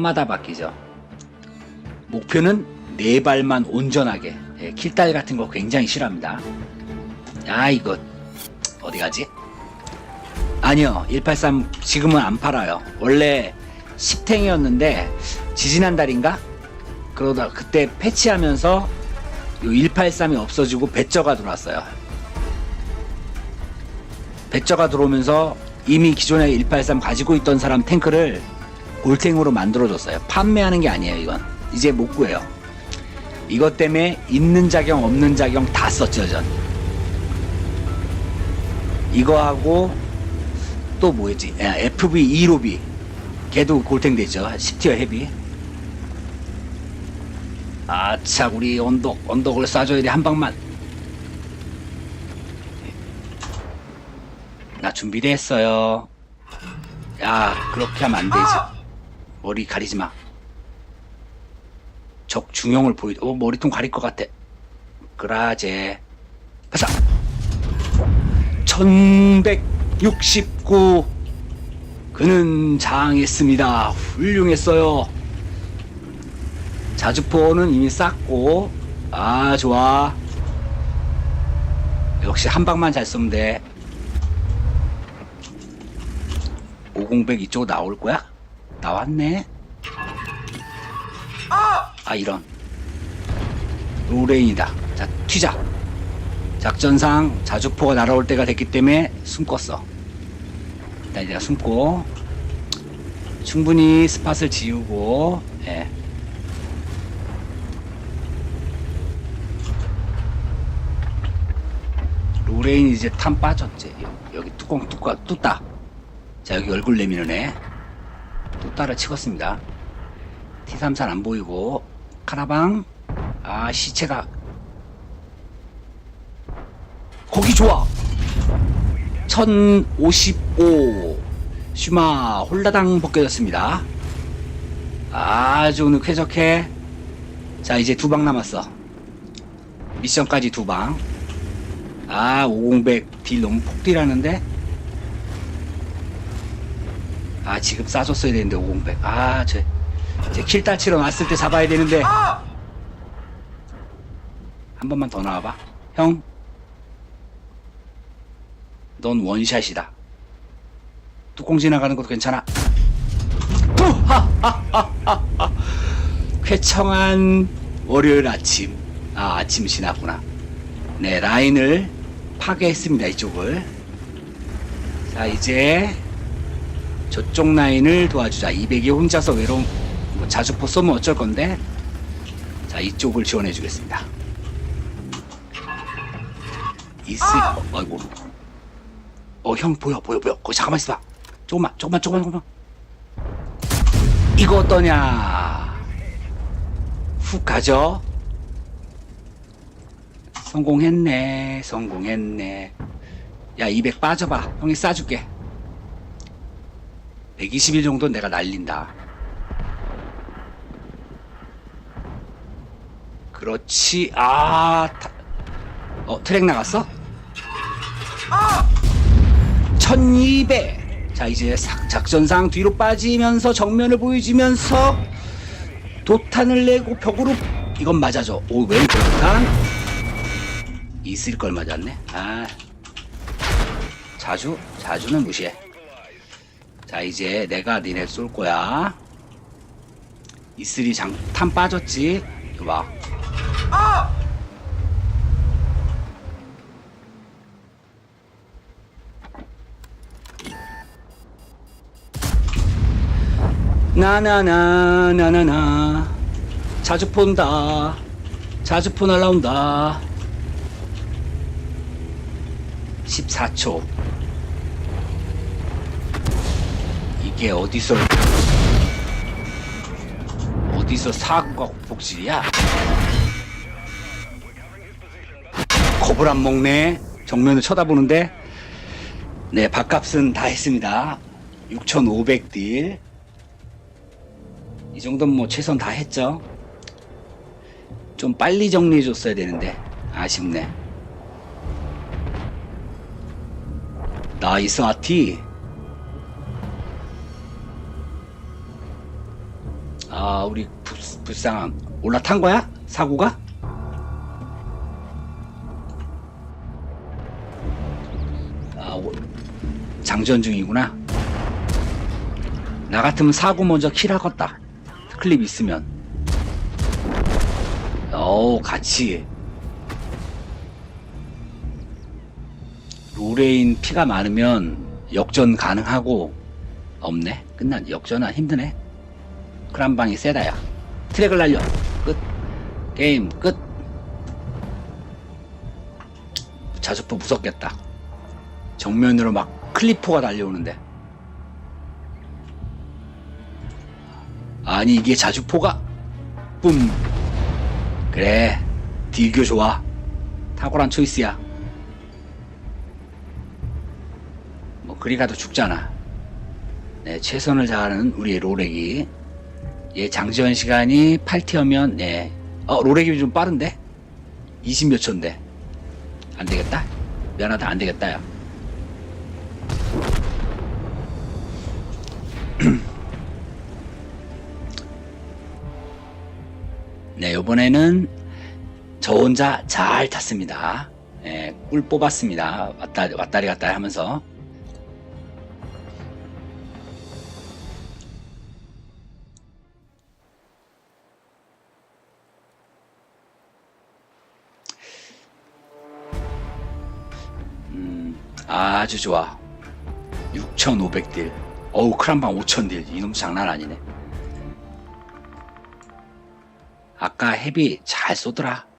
마다 바뀌죠. 목표는 네 발만 온전하게. 예, 킬딸 같은 거 굉장히 싫어합니다. 아 이거 어디 가지? 아니요 183 지금은 안 팔아요. 원래 10탱이었는데 지지난 달인가? 그러다 그때 패치하면서 요 183이 없어지고 배저가 들어왔어요. 배저가 들어오면서 이미 기존에 183 가지고 있던 사람 탱크를 골탱으로 만들어줬어요. 판매하는 게 아니에요, 이건. 이제 못 구해요. 이것 때문에 있는 작용, 없는 작용 다 썼죠, 전. 이거하고 또 뭐였지? 아, FV 2로비. 걔도 골탱 되죠. 10티어 헤비. 아차, 우리 언덕, 언덕을 쏴줘야 돼, 한 방만. 나 준비됐어요. 야, 그렇게 하면 안 되지. 머리 가리지 마. 적 중형을 보이, 어, 머리통 가릴 것 같아. 그라제. 가자! 1169. 그는 장했습니다. 훌륭했어요. 자주포는 이미 쌌고, 아, 좋아. 역시 한 방만 잘 쏘면 돼. 50100 이쪽으로 나올 거야? 나왔네. 아 이런. 로레인이다. 자 튀자. 작전상 자주포가 날아올 때가 됐기 때문에 숨었어. 일단 내가 숨고 충분히 스팟을 지우고 예. 로레인 이제 탄 빠졌지. 여기 뚜껑 뚜껑 뚜따. 자 여기 얼굴 내미는 애. 뚜따를 찍었습니다. T34 안 보이고 카라방. 아 시체가. 거기 좋아. 1055 슈마 홀라당 벗겨졌습니다. 아주 오늘 쾌적해. 자 이제 두 방 남았어. 미션까지 두방아 50100딜 너무 폭딜하는데 아 지금 싸줬어야 되는데 50100 아저 제 킬딸 치러 왔을 때 잡아야 되는데. 한 번만 더 나와봐. 형. 넌 원샷이다. 뚜껑 지나가는 것도 괜찮아. 쾌청한 월요일 아침. 아 아침 지났구나. 네 라인을 파괴했습니다 이쪽을. 자 이제 저쪽 라인을 도와주자. 200이 혼자서 외로운 뭐 자주포 쏘면 어쩔 건데? 자 이쪽을 지원해 주겠습니다. 이스 어, 아이고. 어형 보여 보여 보여. 거기 잠깐만 있어봐. 조금만 조금만 조금만 조금만. 이거 어떠냐? 훅 가죠? 성공했네 성공했네. 야 200 빠져봐. 형이 싸줄게 121 정도 내가 날린다 그렇지 아 타- 어, 트랙 나갔어? 1200. 자, 이제 삭- 작전상 뒤로 빠지면서 정면을 보여주면서 도탄을 내고 벽으로 이건 맞아줘. 오, 왼 도탄. 있을 걸 맞았네. 아. 자주, 자주는 무시해. 자, 이제 내가 니네 쏠 거야. 이슬이 장, 탄 빠졌지? 이거 봐. 나나나 나나나 자주 폰다 자주 포 날라온다 14초 이게 어디서 어디서 사고가 복실이야 겁을 안 먹네 정면을 쳐다보는데 네 밥값은 다 했습니다 6,500딜 이 정도면 뭐 최선 다 했죠. 좀 빨리 정리해 줬어야 되는데 아쉽네. 나이스 아티. 아 우리 불, 불쌍함. 올라탄 거야? 사고가? 아 오- 장전 중이구나. 나 같으면 사고 먼저 킬하겠다. 클립 있으면. 어우 같이. 로레인 피가 많으면 역전 가능하고 없네? 끝난 역전은 힘드네 크람방이 세다야. 트랙을 날려. 끝. 게임 끝. 자주포 무섭겠다. 정면으로 막 클리포가 달려오는데. 아니 이게 자주포가? 뿜. 그래. 딜교 좋아. 탁월한 초이스야. 뭐 그리 가도 죽잖아. 네 최선을 다하는 우리의 로렉이 얘 장지원 시간이 8티어면 네. 어 로렉이 좀 빠른데? 20몇 초인데 안 되겠다 미안하다 안 되겠다 야 네, 이번에는 저 혼자 잘 탔습니다. 예, 꿀 뽑았습니다. 왔다, 왔다리 갔다리 하면서. 음, 아주 좋아. 6,500딜. 어우, 크람방 5,000딜. 이놈 장난 아니네. 아까 헤비 잘 쏘더라.